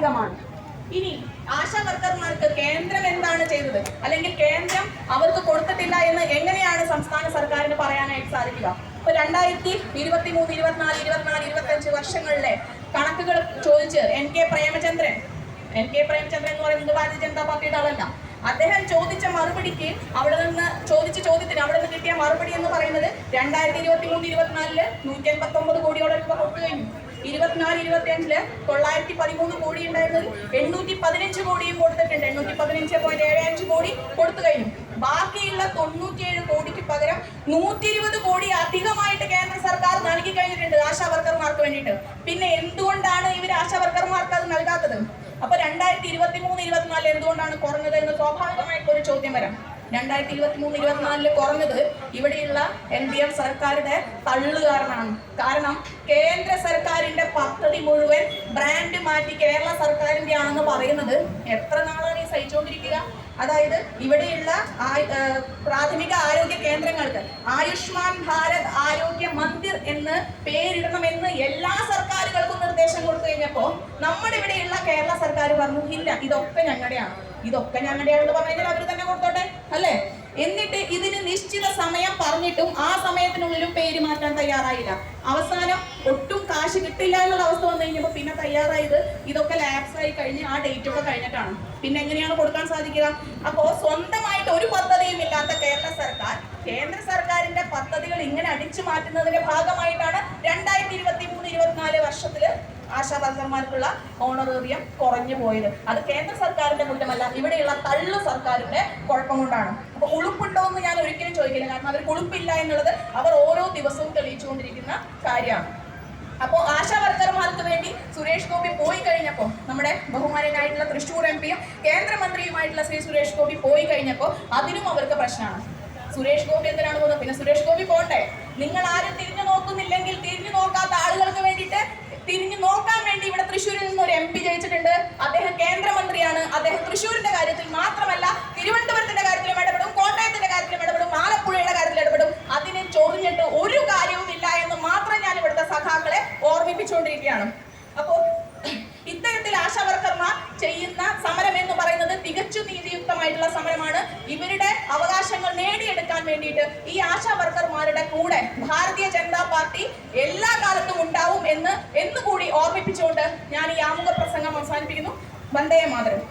അധികമാണ് ഇനി ആശാ വർക്കർമാർക്ക് കേന്ദ്രം എന്താണ് ചെയ്തത്? അല്ലെങ്കിൽ കേന്ദ്രം അവർക്ക് കൊടുത്തിട്ടില്ല എന്ന് എങ്ങനെയാണ് സംസ്ഥാന സർക്കാരിന് പറയാനായിട്ട് സാധിക്കുക? ഇപ്പൊ രണ്ടായിരത്തി ഇരുപത്തി മൂന്ന് ഇരുപത്തിനാല് ഇരുപത്തിനാല് ഇരുപത്തി അഞ്ച് വർഷങ്ങളിലെ കണക്കുകൾ ചോദിച്ച് N K Premachandran N K Premachandran എന്ന് പറയുന്നത് ഭാരതീയ ജനതാ പാർട്ടിയുടെ ആളല്ല. അദ്ദേഹം ചോദിച്ച മറുപടിക്ക് അവിടെ നിന്ന് ചോദിച്ച ചോദ്യത്തിന് അവിടെ നിന്ന് കിട്ടിയ മറുപടി എന്ന് പറയുന്നത് രണ്ടായിരത്തി ഇരുപത്തി മൂന്ന് ഇരുപത്തിനാലിൽ നൂറ്റി എൺപത്തി ഒമ്പത് കോടിയോളം രൂപ കൊടുത്തു കഴിഞ്ഞു. ഇരുപത്തിനാല് ഇരുപത്തി അഞ്ചിൽ തൊള്ളായിരത്തി പതിമൂന്ന് കോടി ഉണ്ടായിരുന്നത് എണ്ണൂറ്റി പതിനഞ്ച് കോടിയും കൊടുത്തിട്ടുണ്ട്. എണ്ണൂറ്റി പതിനഞ്ച് പോയിന്റ് ഏഴ് അഞ്ച് കോടി കൊടുത്തു കഴിഞ്ഞു. ബാക്കിയുള്ള തൊണ്ണൂറ്റിയേഴ് കോടിക്ക് പകരം നൂറ്റി ഇരുപത് കോടി അധികമായിട്ട് കേന്ദ്ര സർക്കാർ നൽകി കഴിഞ്ഞിട്ടുണ്ട് ആശാ വർക്കർമാർക്ക് വേണ്ടിയിട്ട്. പിന്നെ എന്തുകൊണ്ടാണ് ഇവർ ആശാ വർക്കർമാർക്ക് അത് നൽകാത്തത്? അപ്പൊ രണ്ടായിരത്തി ഇരുപത്തി മൂന്ന് ഇരുപത്തിനാല് എന്തുകൊണ്ടാണ് കുറഞ്ഞത് എന്ന് സ്വാഭാവികമായിട്ട് ഒരു ചോദ്യം വരാം. രണ്ടായിരത്തി ഇരുപത്തി മൂന്ന് ഇരുപത്തിനാലിൽ കുറഞ്ഞത് ഇവിടെയുള്ള എൻ ഡി എഫ് സർക്കാരുടെ തള്ളു കാരണമാണ് കാരണം കേന്ദ്ര സർക്കാരിന്റെ പദ്ധതി മുഴുവൻ ബ്രാൻഡ് മാറ്റി കേരള സർക്കാരിന്റെ ആണെന്ന് പറയുന്നത് എത്ര നാളാണ് ഈ സഹിച്ചുകൊണ്ടിരിക്കുക അതായത് ഇവിടെയുള്ള പ്രാഥമിക ആരോഗ്യ കേന്ദ്രങ്ങൾക്ക് ആയുഷ്മാൻ ഭാരത് ആരോഗ്യ മന്ദിർ എന്ന് പേരിടണമെന്ന് എല്ലാ സർക്കാരുകൾക്കും നിർദ്ദേശം കൊടുത്തു കഴിഞ്ഞപ്പോ നമ്മുടെ ഇവിടെയുള്ള കേരള സർക്കാർ പറഞ്ഞു ഇല്ല ഇതൊക്കെ ഞങ്ങളുടെയാണ്. ഇതൊക്കെ ഞങ്ങളുടെയാണെന്ന് പറഞ്ഞു കഴിഞ്ഞാൽ അവർ തന്നെ കൊടുത്തോട്ടെ അല്ലേ? എന്നിട്ട് ഇതിന് നിശ്ചിത സമയം പറഞ്ഞിട്ടും ആ സമയത്തിനുള്ളിലും പേര് മാറ്റാൻ തയ്യാറായില്ല. അവസാനം ഒട്ടും കാശ് കിട്ടില്ല എന്നുള്ള അവസ്ഥ വന്നു കഴിഞ്ഞപ്പോൾ പിന്നെ തയ്യാറായത് ഇതൊക്കെ ലാപ്സ് ആയി കഴിഞ്ഞ് ആ ഡേറ്റ് ഒക്കെ കഴിഞ്ഞിട്ടാണ്. പിന്നെ എങ്ങനെയാണ് കൊടുക്കാൻ സാധിക്കുക? അപ്പോൾ സ്വന്തമായിട്ട് ഒരു പദ്ധതിയും ഇല്ലാത്ത കേരള സർക്കാർ കേന്ദ്ര സർക്കാരിന്റെ പദ്ധതികൾ ഇങ്ങനെ അടിച്ചു മാറ്റുന്നതിന്റെ ഭാഗമായിട്ടാണ് രണ്ടായിരത്തി ഇരുപത്തി മൂന്ന് ഇരുപത്തിനാല് വർഷത്തിൽ ആശാ ഓണറേറിയം കുറഞ്ഞു പോയത്. അത് കേന്ദ്ര സർക്കാരിന്റെ കുറ്റമല്ല ഇവിടെയുള്ള തള്ളു സർക്കാരിന്റെ കുഴപ്പം കൊണ്ടാണ്. അപ്പൊ ഉളുപ്പുണ്ടോ എന്ന് ഞാൻ ഒരിക്കലും ചോദിക്കില്ല. കാരണം അവർ ഉളുപ്പില്ല എന്നുള്ളത് അവർ ഓരോ ദിവസവും തെളിയിച്ചുകൊണ്ടിരിക്കുന്ന കാര്യമാണ്. അപ്പോൾ ആശാവർക്കർമാർക്ക് വേണ്ടി സുരേഷ് ഗോപി പോയി കഴിഞ്ഞപ്പോൾ നമ്മുടെ ബഹുമാനനായിട്ടുള്ള തൃശ്ശൂർ എം പിയും കേന്ദ്രമന്ത്രിയുമായിട്ടുള്ള ശ്രീ സുരേഷ് ഗോപി പോയി കഴിഞ്ഞപ്പോൾ അതിനും അവർക്ക് പ്രശ്നമാണ്. സുരേഷ് ഗോപി എന്തിനാണ് പോകുന്നത്? പിന്നെ സുരേഷ് ഗോപി പോണ്ടേ? നിങ്ങൾ ആരും തിരിഞ്ഞു നോക്കുന്നില്ലെങ്കിൽ തിരിഞ്ഞു നോക്കാത്ത ആളുകൾക്ക് വേണ്ടിയിട്ട് തിരിഞ്ഞു നോക്കാൻ വേണ്ടി ഇവിടെ തൃശ്ശൂരിൽ നിന്ന് ഒരു എം പി ജയിച്ചിട്ടുണ്ട്. അദ്ദേഹം കേന്ദ്രമന്ത്രിയാണ്. അദ്ദേഹം തൃശ്ശൂരിന്റെ കാര്യത്തിൽ മാത്രമല്ല ചെയ്യുന്ന സമരം എന്ന് പറയുന്നത് തികച്ചും നീതിയുക്തമായിട്ടുള്ള സമരമാണ്. ഇവരുടെ അവകാശങ്ങൾ നേടിയെടുക്കാൻ വേണ്ടിയിട്ട് ഈ ആശാ വർക്കർമാരുടെ കൂടെ ഭാരതീയ ജനതാ പാർട്ടി എല്ലാ കാലത്തും ഉണ്ടാവും എന്ന് എന്നുകൂടി ഓർമ്മിപ്പിച്ചുകൊണ്ട് ഞാൻ ഈ ആമുഖ പ്രസംഗം അവസാനിപ്പിക്കുന്നു. വന്ദേ മാതരം.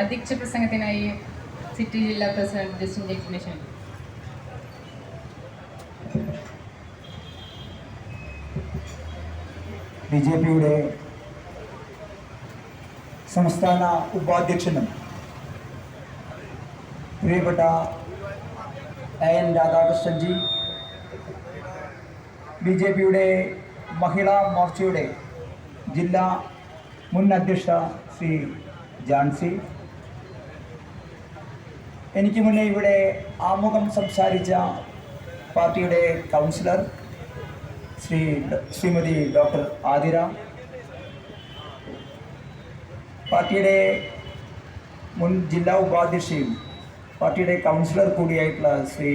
അധ്യക്ഷ പ്രസംഗത്തിനായി സിറ്റി ജില്ലാ പ്രസിഡന്റ് ജസ്റ്റിൻ ജെക്സിനേഷൻ ബി ജെ പിയുടെ സംസ്ഥാന ഉപാധ്യക്ഷനും പ്രിയപ്പെട്ട A N Radhakrishnanji B J പിയുടെ മഹിളാ മോർച്ചയുടെ ജില്ലാ മുൻ അധ്യക്ഷ ശ്രീ ജാൻസി. എനിക്ക് മുന്നേ ഇവിടെ ആമുഖം സംസാരിച്ച പാർട്ടിയുടെ കൗൺസിലർ ശ്രീ ശ്രീമതി ഡോക്ടർ ആതിര. പാർട്ടിയുടെ മുൻ ജില്ലാ ഉപാധ്യക്ഷയും പാർട്ടിയുടെ കൗൺസിലർ കൂടിയായിട്ടുള്ള ശ്രീ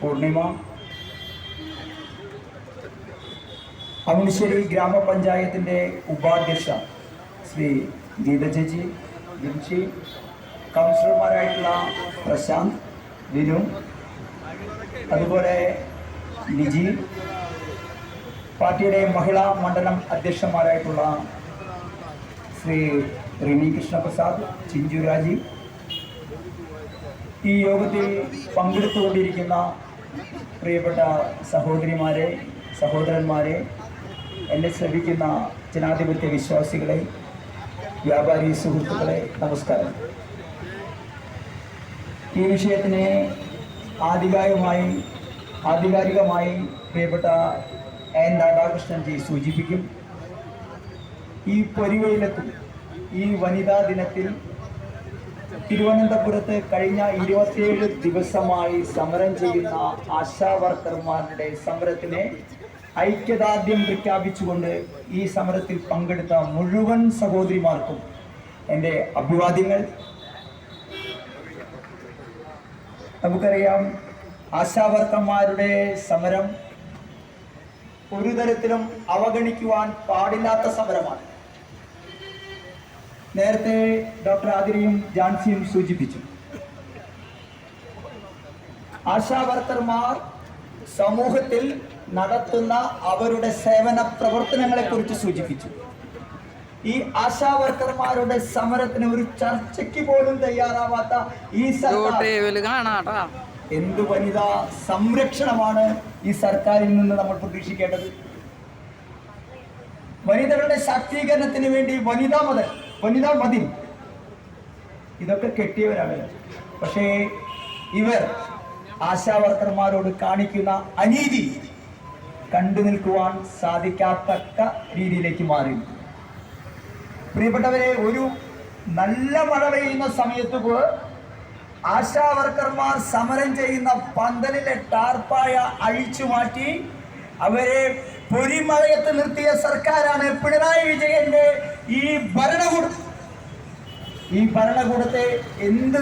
പൂർണിമ. അമുണിശ്ശേരി ഗ്രാമപഞ്ചായത്തിന്റെ ഉപാധ്യക്ഷ ശ്രീ ഗീത ചേച്ചി ജിൻഷി കൗൺസിലർമാരായിട്ടുള്ള പ്രശാന്ത് വിനു അതുപോലെ ലിജി പാർട്ടിയുടെ മഹിളാ മണ്ഡലം അധ്യക്ഷന്മാരായിട്ടുള്ള ശ്രീ റിനി കൃഷ്ണപ്രസാദ് ചിഞ്ചു രാജീവ് ഈ യോഗത്തിൽ പങ്കെടുത്തുകൊണ്ടിരിക്കുന്ന പ്രിയപ്പെട്ട സഹോദരിമാരെ സഹോദരന്മാരെ എന്നെ ശ്രമിക്കുന്ന ജനാധിപത്യ വിശ്വാസികളെ വ്യാപാരി സുഹൃത്തുക്കളെ നമസ്കാരം. ഈ വിഷയത്തിനെ ആധികാരികമായി ആധികാരികമായി പ്രിയപ്പെട്ട എൻ രാധാകൃഷ്ണൻ ജി സൂചിപ്പിക്കും. ഈ പൊരിവയിലെത്തും ഈ വനിതാ ദിനത്തിൽ തിരുവനന്തപുരത്ത് കഴിഞ്ഞ ഇരുപത്തിയേഴ് ദിവസമായി സമരം ചെയ്യുന്ന ആശാ വർക്കർമാരുടെ സമരത്തിനെ ഐക്യദാർഢ്യം പ്രഖ്യാപിച്ചുകൊണ്ട് ഈ സമരത്തിൽ പങ്കെടുത്ത മുഴുവൻ സഹോദരിമാർക്കും എന്റെ അഭിവാദ്യങ്ങൾ. നമുക്കറിയാം ആശാവർക്കന്മാരുടെ സമരം ഒരു തരത്തിലും അവഗണിക്കുവാൻ പാടില്ലാത്ത സമരമാണ്. നേരത്തെ ഡോക്ടർ ആതിരയും ജാൻസിയും സൂചിപ്പിച്ചു. ആശാ വർക്കർമാർ സമൂഹത്തിൽ നടത്തുന്ന അവരുടെ സേവന പ്രവർത്തനങ്ങളെ കുറിച്ച് സൂചിപ്പിച്ചു. ഈ ആശാ വർക്കർമാരുടെ സമരത്തിന് ഒരു ചർച്ചയ്ക്ക് പോലും തയ്യാറാവാത്ത ഈ സർക്കാർ എന്ത് വനിതാ സംരക്ഷണമാണ് ഈ സർക്കാരിൽ നിന്ന് നമ്മൾ പ്രതീക്ഷിക്കേണ്ടത്? വനിതകളുടെ ശാക്തീകരണത്തിന് വേണ്ടി വനിതാ മതൽ വനിതാ മതിൽ. ഇതൊക്കെ കെട്ടിയവരാണ്. പക്ഷേ ഇവർ ആശാവർക്കർമാരോട് കാണിക്കുന്ന അനീതി കണ്ടു നിൽക്കുവാൻ സാധിക്കാത്തക്ക രീതിയിലേക്ക് മാറി. പ്രിയപ്പെട്ടവരെ ഒരു നല്ല മഴ പെയ്യുന്ന സമയത്ത് പോ- ആശാ വർക്കർമാർ സമരം ചെയ്യുന്ന പന്തലിലെ ടാർപ്പായ അഴിച്ചു മാറ്റി അവരെ പൊരിമഴയത്ത് നിർത്തിയ സർക്കാരാണ് പിണറായി വിജയന്റെ ഈ ഭരണകൂടം. ഈ ഭരണകൂടത്തെ എന്ത്